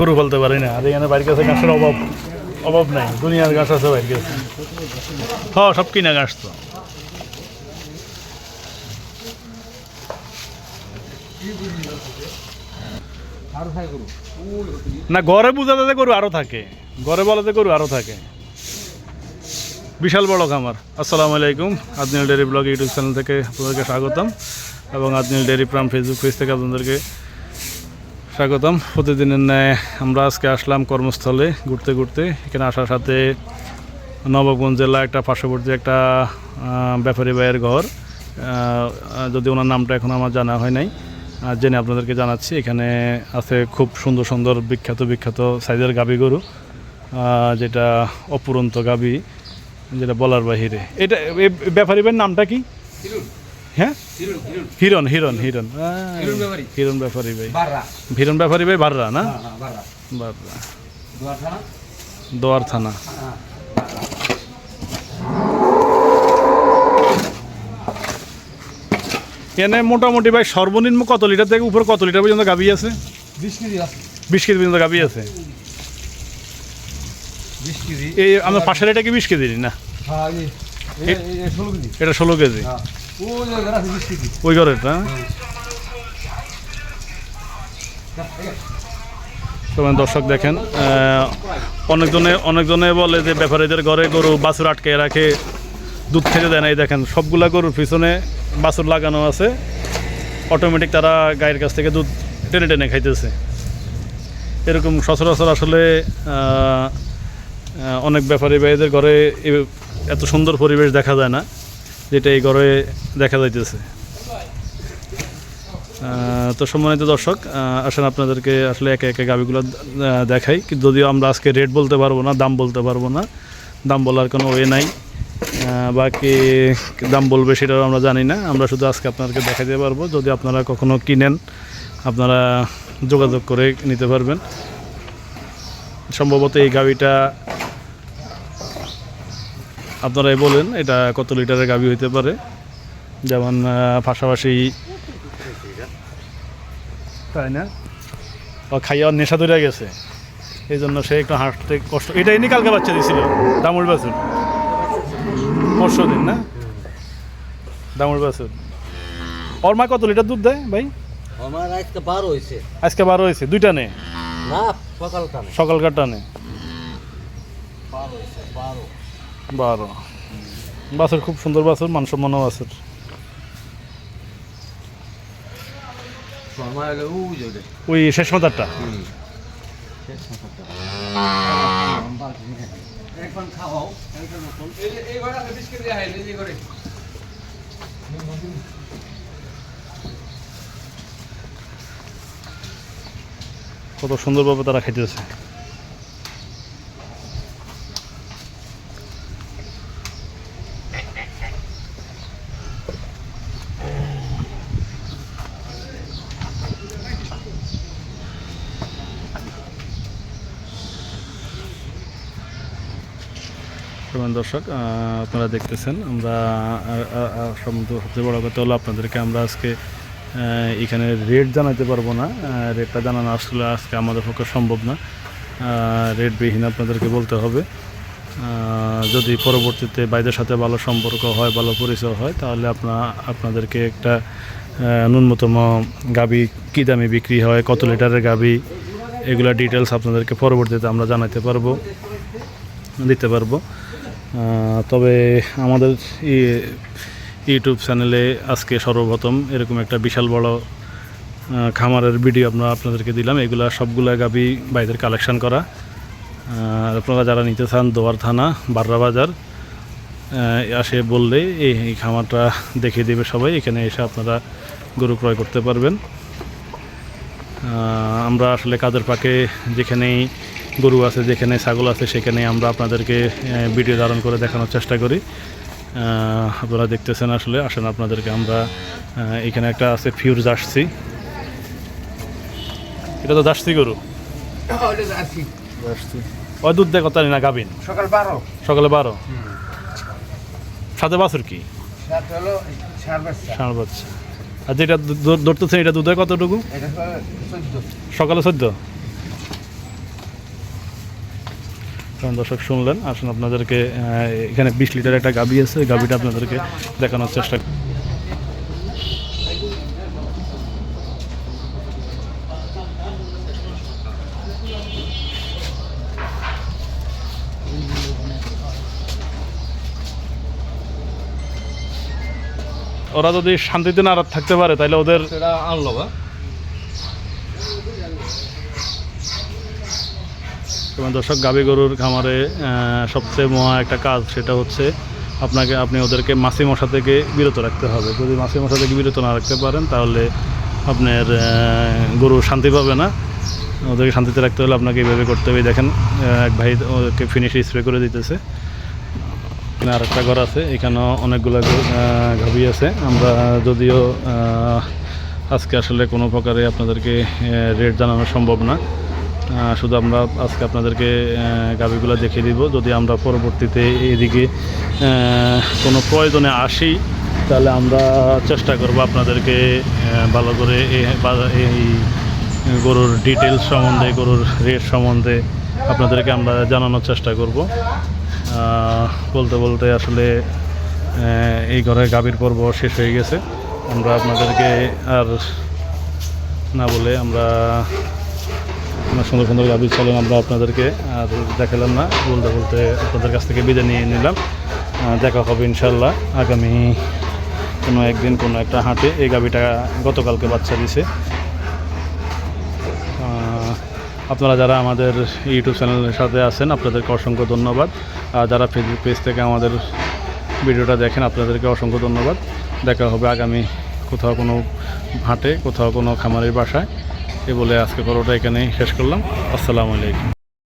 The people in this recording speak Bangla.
গরু ফেলতে পারি না। আর এখানে বাড়ির কাছে গাছের অভাব অভাব নাই। দুনিয়ার গাছ আছে বাড়ির কাছে। হ্যাঁ সব কিনা ঘাস তো। না ঘরে বোঝা যাতে গরু আরও থাকে। ঘরে বলাতে গরু আরও থাকে। বিশাল বড় খামার। আসসালামু আলাইকুম। Adnil dairy blog YouTube channel থেকে আপনাদেরকে স্বাগতম। এবং Adnil dairy farm Facebook page থেকে আপনাদেরকে স্বাগতম। প্রতিদিনের ন্যায় আমরা আজকে আসলাম কর্মস্থলে ঘুরতে ঘুরতে। এখানে আসার সাথে নবগঞ্জ জেলা একটা পার্শ্ববর্তী একটা ব্যাপারী ভাইয়ের ঘর। যদি ওনার নামটা এখন আমার জানা হয় নাই জেনে আপনাদেরকে জানাচ্ছি, এখানে আছে খুব সুন্দর সুন্দর বিখ্যাত বিখ্যাত সাইজের গাবি গরু যেটা অপুরন্ত গাবি যেটা বলার বাহিরে। এটা ব্যাপারী ভাইয়ের নামটা কি? হ্যাঁ? হিরণ হিরণ হিরণ। হিরণ ব্যাপারী। ভাই। হিরণ ব্যাপারী ভাই বাররা না? হ্যাঁ হ্যাঁ বাররা। দুয়ার থানা? হ্যাঁ এনে মোটামুটি ভাই সর্বনিম্ন কত লিটার থেকে উপর কত লিটার পর্যন্ত গাবি আছে? বিশ কেজি আছে। বিশ কেজি পর্যন্ত গাবি আছে? এই আমার পাশের এটা কি বিশ কেজি না? এটা ষোলো কেজি। ওই ওই ঘরেরটা তবে দর্শক দেখেন অনেকজনে অনেকজনে বলে যে ব্যাপারীদের ঘরে গরু বাছুর আটকে রাখে, দুধ খেতে দেয় না। এই দেখেন, সবগুলা গরুর পিছনে বাছুর লাগানো আছে। অটোমেটিক তারা গায়ের কাছ থেকে দুধ টেনে টেনে খাইতেছে। এরকম সচরাচর আসলে অনেক ব্যাপারী ভাইদের ঘরে এত সুন্দর পরিবেশ দেখা যায় না। যেটা এই ঘরে দেখা যাইতেছে। তো সম্মানিত দর্শক আসেন আপনাদেরকে আসলে একে একে গাবিগুলো দেখাই। যদিও আমরা আজকে রেট বলতে পারব না, দাম বলতে পারব না। দাম বলার কোনো ওয়ে নাই। বাকি দাম বলবে সেটাও আমরা জানি না। আমরা শুধু আজকে আপনাদেরকে দেখাতে পারব। যদি আপনারা কখনো কিনেন, আপনারা যোগাযোগ করে নিতে পারবেন। সম্ভবত এই গাবিটা আপনারাই বলেন এটা কত লিটারের গাবি হইতে পারে? যেমন পাশাপাশি তাই না? ও খাইয়া নেশা ধরে গেছে। এই জন্য সে একটু হাঁটতে কষ্ট এটা এনে কালকে বাচ্চা দিছিল দামুর বাছুর। পরশু দিন না? দামুর বাছুর। ওর মা কত লিটার দুধ দেয় ভাই? আমার আজকে বারো হয়েছে আজকে বারো হয়েছে দুইটা নে? না সকাল টানে। বারো হয়েছে বারো। বারো বাছুর খুব সুন্দর বাছুর মানসম্মান সময় ওই শেষ মাথারটা কত সুন্দরভাবে তারা খাইতেছে সম্মানিত দর্শক আপনারা দেখতেছেন, আমরা সবচেয়ে বড় কথা হলো আপনাদেরকে আমরা আজকে এখানে রেট জানাতে পারব না রেটটা জানানো আসলে আজকে আমাদের পক্ষে সম্ভব না রেট বিহীন আপনাদেরকে বলতে হবে। যদি পরবর্তীতে বাইদের সাথে ভালো সম্পর্ক হয়, ভালো পরিচয় হয়, তাহলে আপনা, আপনাদেরকে একটা ন্যূনতম গাবি কী দামে বিক্রি হয়, কত লিটারের গাবি, এগুলা ডিটেলস আপনাদেরকে পরবর্তীতে আমরা জানাতে পারব, দিতে পারব। তবে আমাদের ইউটিউব চ্যানেলে আজকে সর্বপ্রথম এরকম একটা বিশাল বড় খামারের ভিডিও আমরা আপনাদেরকে দিলাম। এগুলা সবগুলা গাবি বাইদের কালেকশন করা। আপনারা যারা নিতে চান দোয়ার থানা, বাররা বাজার আসে বললে এই এই খামারটা দেখিয়ে দেবে সবাই। এখানে এসে আপনারা গরু ক্রয় করতে পারবেন। আমরা আসলে কাদের পাকে যেখানেই গরু আছে যেখানে ছাগল আছে সেখানে আমরা আপনাদেরকে ভিডিও ধারণ করে দেখানোর চেষ্টা করি। আপনারা দেখতেছেন আসলে আসেন আপনাদেরকে আমরা এখানে একটা আছে ফিউর জার্সি এটা তো জার্সি গরু? ওই দুধ দেয় কত না গাবিন সকাল বারো। সকালে বারো? সাথে বাছুর কি? বাচ্চা। আর যেটা ধরতেছেন এটা দুধের কতটুকু? সকালে চোদ্দ? দর্শক শুনলেন, আসুন আপনাদেরকে এখানে বিশ লিটার একটা গাবি আছে গাবিটা আপনাদেরকে দেখানোর চেষ্টা ওরা যদি শান্তিতে না থাকতে পারে, তাহলে ওদের আনলো বা এবং দর্শক, গাভী গরুর খামারে সবচেয়ে মহা একটা কাজ সেটা হচ্ছে আপনাকে, আপনি ওদেরকে মাছি মশা থেকে বিরত রাখতে হবে। যদি মাছি মশা থেকে বিরত না রাখতে পারেন, তাহলে আপনার গরু শান্তি পাবে না। ওদেরকে শান্তিতে রাখতে হলে আপনাকে এইভাবে করতে হবে। দেখেন এক ভাই ওকে ফিনিশ স্প্রে করে দিতেছে। এখানে আরেকটা ঘর আছে, এখানেও অনেকগুলো গাভী আছে। আমরা যদিও আজকে আসলে কোনো প্রকারে আপনাদেরকে রেট জানানো সম্ভব না। শুধু আমরা আজকে আপনাদেরকে গাভীগুলো দেখিয়ে দিব। যদি আমরা পরবর্তীতে এদিকে কোনো প্রয়োজনে আসি, তাহলে আমরা চেষ্টা করব আপনাদেরকে ভালো করে এই এই গরুর ডিটেলস সম্বন্ধে, গরুর রেট সম্বন্ধে আপনাদেরকে আমরা জানানোর চেষ্টা করব। বলতে বলতে আসলে এই ঘরে গাভীর পর্ব শেষ হয়ে গেছে। আমরা আপনাদেরকে আর না বলে আমরা আমরা সুন্দর সুন্দর গাভী চলেন আমরা আপনাদেরকে আর দেখালাম না। বলতে বলতে আপনাদের কাছ থেকে বিদায় নিয়ে নিলাম। দেখা হবে ইনশাল্লাহ আগামী কোনো একদিন কোনো একটা হাটে। এই গাভীটা গতকালকে বাচ্চা দিছে। আপনারা যারা আমাদের ইউটিউব চ্যানেলের সাথে আছেন, আপনাদেরকে অসংখ্য ধন্যবাদ। আর যারা ফেসবুক পেজ থেকে আমাদের ভিডিওটা দেখেন, আপনাদেরকে অসংখ্য ধন্যবাদ। দেখা হবে আগামী কোথাও কোনো হাটে, কোথাও কোনো খামারের বাসায়। এ বলে আজকে পরোটা এখানেই শেষ করলাম। আসসালামু আলাইকুম।